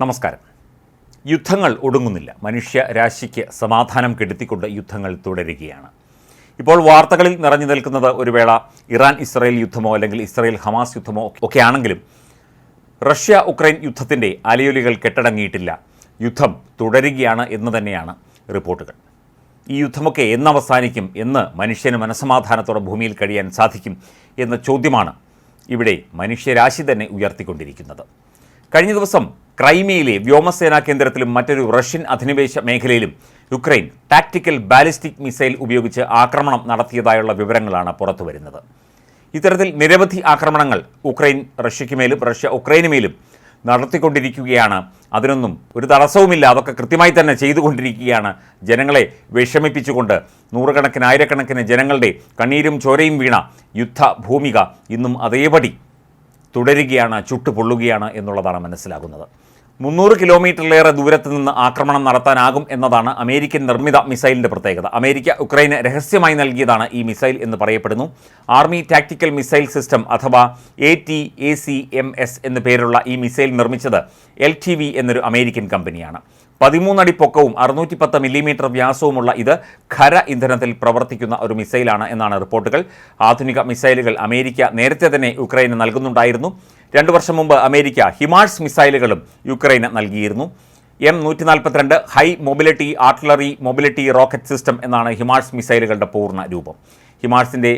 നമസ്കാരം. യുദ്ധങ്ങൾ ഒടുങ്ങുന്നില്ല. മനുഷ്യ രാശിക്ക് സമാധാനം കെടുത്തിക്കൊണ്ട് യുദ്ധങ്ങൾ തുടരുകയാണ്. ഇപ്പോൾ വാർത്തകളിൽ നിറഞ്ഞു നിൽക്കുന്നത് ഒരു വേള ഇറാൻ ഇസ്രായേൽ യുദ്ധമോ അല്ലെങ്കിൽ ഇസ്രായേൽ ഹമാസ് യുദ്ധമോ ഒക്കെ ആണെങ്കിലും റഷ്യ ഉക്രൈൻ യുദ്ധത്തിന്റെ അലയൊലികൾ കെട്ടടങ്ങിയിട്ടില്ല. യുദ്ധം തുടരുകയാണ് എന്ന് തന്നെയാണ് റിപ്പോർട്ടുകൾ. ഈ യുദ്ധമൊക്കെ എന്ന് അവസാനിക്കും എന്ന് മനുഷ്യന് മനസമാധാനത്തോടെ ഭൂമിയിൽ കഴിയാൻ സാധിക്കും എന്ന ചോദ്യമാണ് ഇവിടെ മനുഷ്യരാശി തന്നെ ഉയർത്തിക്കൊണ്ടിരിക്കുന്നത്. കഴിഞ്ഞ ദിവസം ക്രൈമിയയിലെ വ്യോമസേനാ കേന്ദ്രത്തിലും മറ്റൊരു റഷ്യൻ അധിനിവേശ മേഖലയിലും യുക്രൈൻ ടാക്ടിക്കൽ ബാലിസ്റ്റിക് മിസൈൽ ഉപയോഗിച്ച് ആക്രമണം നടത്തിയതായുള്ള വിവരങ്ങളാണ് പുറത്തുവരുന്നത്. ഇത്തരത്തിൽ നിരവധി ആക്രമണങ്ങൾ ഉക്രൈൻ റഷ്യയ്ക്ക് മേലും റഷ്യ ഉക്രൈന് മേലും നടത്തിക്കൊണ്ടിരിക്കുകയാണ്. അതിനൊന്നും ഒരു തടസ്സവുമില്ല. അതൊക്കെ കൃത്യമായി തന്നെ ചെയ്തുകൊണ്ടിരിക്കുകയാണ്. ജനങ്ങളെ വിഷമിപ്പിച്ചുകൊണ്ട് നൂറുകണക്കിന് ആയിരക്കണക്കിന് ജനങ്ങളുടെ കണ്ണീരും ചോരയും വീണ യുദ്ധഭൂമിക ഇന്നും അതേപടി തുടരുകയാണ് ചുട്ടുപൊള്ളുകയാണ് എന്നുള്ളതാണ് മനസ്സിലാകുന്നത്. മുന്നൂറ് കിലോമീറ്ററിലേറെ ദൂരത്ത് നിന്ന് ആക്രമണം നടത്താനാകും എന്നതാണ് അമേരിക്കൻ നിർമ്മിത മിസൈലിന്റെ പ്രത്യേകത. അമേരിക്ക ഉക്രൈന് രഹസ്യമായി നൽകിയതാണ് ഈ മിസൈൽ എന്ന് പറയപ്പെടുന്നു. ആർമി ടാക്ടിക്കൽ മിസൈൽ സിസ്റ്റം അഥവാ A T A C M S എന്നു പേരുള്ള ഈ മിസൈൽ നിർമ്മിച്ചത് എൽ ടി വി എന്നൊരു അമേരിക്കൻ കമ്പനിയാണ്. പതിമൂന്നടി പൊക്കവും അറുന്നൂറ്റി പത്ത് മില്ലിമീറ്റർ വ്യാസവുമുള്ള ഇത് ഖര ഇന്ധനത്തിൽ പ്രവർത്തിക്കുന്ന ഒരു മിസൈലാണ് എന്നാണ് റിപ്പോർട്ടുകൾ. ആധുനിക മിസൈലുകൾ അമേരിക്ക നേരത്തെ തന്നെ യുക്രൈന് നൽകുന്നുണ്ടായിരുന്നു. രണ്ടു വർഷം മുമ്പ് അമേരിക്ക ഹിമാഴ്സ് മിസൈലുകളും യുക്രൈന് നൽകിയിരുന്നു. എം നൂറ്റി നാൽപ്പത്തിരണ്ട് high mobility artillery mobility rocket system എന്നാണ് ഹിമാർസ് മിസൈലുകളുടെ പൂർണ രൂപം. ഹിമാർസിന്റെ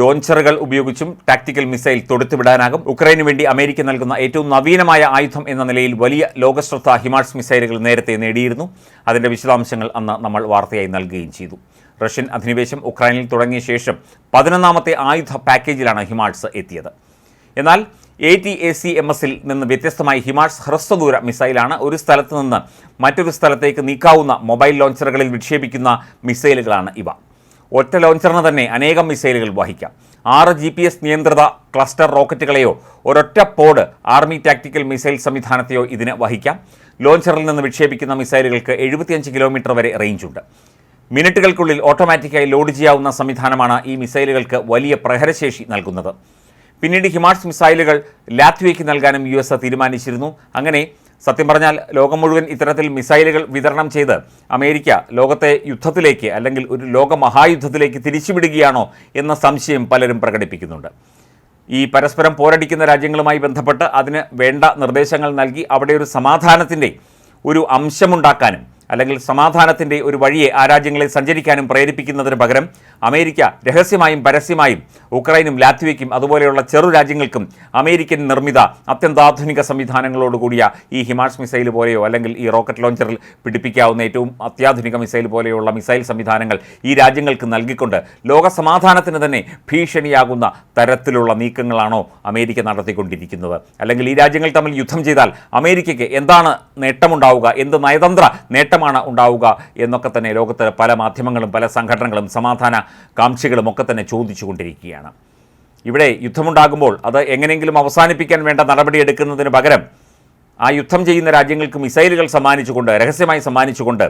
ലോഞ്ചറുകൾ ഉപയോഗിച്ചും ടാക്ടിക്കൽ മിസൈൽ തൊടുത്തുവിടാനാകും. ഉക്രൈന് വേണ്ടി അമേരിക്ക നൽകുന്ന ഏറ്റവും നവീനമായ ആയുധം എന്ന നിലയിൽ വലിയ ലോകശ്രദ്ധ ഹിമാർസ് മിസൈലുകൾ നേരത്തെ നേടിയിരുന്നു. അതിന്റെ വിശദാംശങ്ങൾ അന്ന് നമ്മൾ വാർത്തയായി നൽകുകയും ചെയ്തു. റഷ്യൻ അധിനിവേശം ഉക്രൈനിൽ തുടങ്ങിയ ശേഷം പതിനൊന്നാമത്തെ ആയുധ പാക്കേജിലാണ് ഹിമാർസ് എത്തിയത്. എന്നാൽ A T A C M എസിൽ നിന്ന് വ്യത്യസ്തമായി ഹിമാർസ് ഹ്രസ്വദൂര മിസൈലാണ് ഒരു സ്ഥലത്ത് നിന്ന് മറ്റൊരു സ്ഥലത്തേക്ക് നീക്കാവുന്ന മൊബൈൽ ലോഞ്ചറുകളിൽ വിക്ഷേപിക്കുന്ന മിസൈലുകളാണ് ഇവ. ഒറ്റ ലോഞ്ചറിന് തന്നെ അനേകം മിസൈലുകൾ വഹിക്കാം. ആറ് ജി പി എസ് നിയന്ത്രിത ക്ലസ്റ്റർ റോക്കറ്റുകളെയോ ഒരൊറ്റ പോഡ് ആർമി ടാക്ടിക്കൽ മിസൈൽ സംവിധാനത്തെയോ ഇതിന് വഹിക്കാം. ലോഞ്ചറിൽ നിന്ന് വിക്ഷേപിക്കുന്ന മിസൈലുകൾക്ക് എഴുപത്തിയഞ്ച് കിലോമീറ്റർ വരെ റേഞ്ചുണ്ട് മിനിറ്റുകൾക്കുള്ളിൽ ഓട്ടോമാറ്റിക്കായി ലോഡ് ചെയ്യാവുന്ന സംവിധാനമാണ് ഈ മിസൈലുകൾക്ക് വലിയ പ്രഹരശേഷി നൽകുന്നത്. പിന്നീട് ഹിമാർസ് മിസൈലുകൾ ലാത്വിയയ്ക്ക് നൽകാനും യു എസ് തീരുമാനിച്ചിരുന്നു. അങ്ങനെ സത്യം പറഞ്ഞാൽ ലോകം മുഴുവൻ ഇത്തരത്തിൽ മിസൈലുകൾ വിതരണം ചെയ്ത് അമേരിക്ക ലോകത്തെ യുദ്ധത്തിലേക്ക് അല്ലെങ്കിൽ ഒരു ലോകമഹായുദ്ധത്തിലേക്ക് തിരിച്ചുവിടുകയാണോ എന്ന സംശയം പലരും പ്രകടിപ്പിക്കുന്നുണ്ട്. ഈ പരസ്പരം പോരടിക്കുന്ന രാജ്യങ്ങളുമായി ബന്ധപ്പെട്ട് അതിന് വേണ്ട നിർദ്ദേശങ്ങൾ നൽകി അവിടെ ഒരു സമാധാനത്തിന്റെ ഒരു അംശമുണ്ടാക്കാനും അല്ലെങ്കിൽ സമാധാനത്തിന്റെ ഒരു വഴിയെ ആ രാജ്യങ്ങളിൽ സഞ്ചരിക്കാനും പ്രേരിപ്പിക്കുന്നതിന് പകരം അമേരിക്ക രഹസ്യമായും പരസ്യമായും ഉക്രൈനും ലാത്വിയയ്ക്കും അതുപോലെയുള്ള ചെറു രാജ്യങ്ങൾക്കും അമേരിക്കൻ നിർമ്മിത അത്യന്താധുനിക സംവിധാനങ്ങളോടുകൂടിയ ഈ ഹിമാഷ് മിസൈൽ പോലെയോ അല്ലെങ്കിൽ ഈ റോക്കറ്റ് ലോഞ്ചറിൽ പിടിപ്പിക്കാവുന്ന ഏറ്റവും അത്യാധുനിക മിസൈൽ പോലെയുള്ള മിസൈൽ സംവിധാനങ്ങൾ ഈ രാജ്യങ്ങൾക്ക് നൽകിക്കൊണ്ട് ലോക സമാധാനത്തിന് തന്നെ ഭീഷണിയാകുന്ന തരത്തിലുള്ള നീക്കങ്ങളാണോ അമേരിക്ക നടത്തിക്കൊണ്ടിരിക്കുന്നത്? അല്ലെങ്കിൽ ഈ രാജ്യങ്ങൾ തമ്മിൽ യുദ്ധം ചെയ്താൽ അമേരിക്കയ്ക്ക് എന്താണ് നേട്ടമുണ്ടാവുക? എന്ത് നയതന്ത്ര നേട്ടമാണ് ഉണ്ടാവുക എന്നൊക്കെ തന്നെ ലോകത്ത് പല മാധ്യമങ്ങളും പല സംഘടനകളും സമാധാന കാംക്ഷികളും ഒക്കെ തന്നെ ചോദിച്ചുകൊണ്ടിരിക്കുകയാണ്. ഇവിടെ യുദ്ധമുണ്ടാകുമ്പോൾ അത് എങ്ങനെയെങ്കിലും അവസാനിപ്പിക്കാൻ വേണ്ട നടപടിയെടുക്കുന്നതിന് പകരം ആ യുദ്ധം ചെയ്യുന്ന രാജ്യങ്ങൾക്ക് മിസൈലുകൾ സമ്മാനിച്ചുകൊണ്ട് രഹസ്യമായി സമ്മാനിച്ചുകൊണ്ട്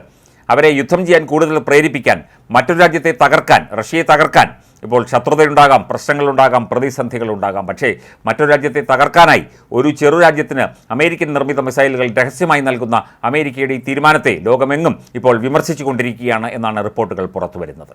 അവരെ യുദ്ധം ചെയ്യാൻ കൂടുതൽ പ്രേരിപ്പിക്കാൻ മറ്റൊരു രാജ്യത്തെ തകർക്കാൻ റഷ്യയെ തകർക്കാൻ ഇപ്പോൾ ശത്രുതയുണ്ടാകാം പ്രശ്നങ്ങളുണ്ടാകാം പ്രതിസന്ധികളുണ്ടാകാം. പക്ഷേ മറ്റൊരു രാജ്യത്തെ തകർക്കാനായി ഒരു ചെറു രാജ്യത്തിന് അമേരിക്കൻ നിർമ്മിത മിസൈലുകൾ രഹസ്യമായി നൽകുന്ന അമേരിക്കയുടെ ഈ തീരുമാനത്തെ ലോകമെങ്ങും ഇപ്പോൾ വിമർശിച്ചുകൊണ്ടിരിക്കുകയാണ് എന്നാണ് റിപ്പോർട്ടുകൾ പുറത്തുവരുന്നത്.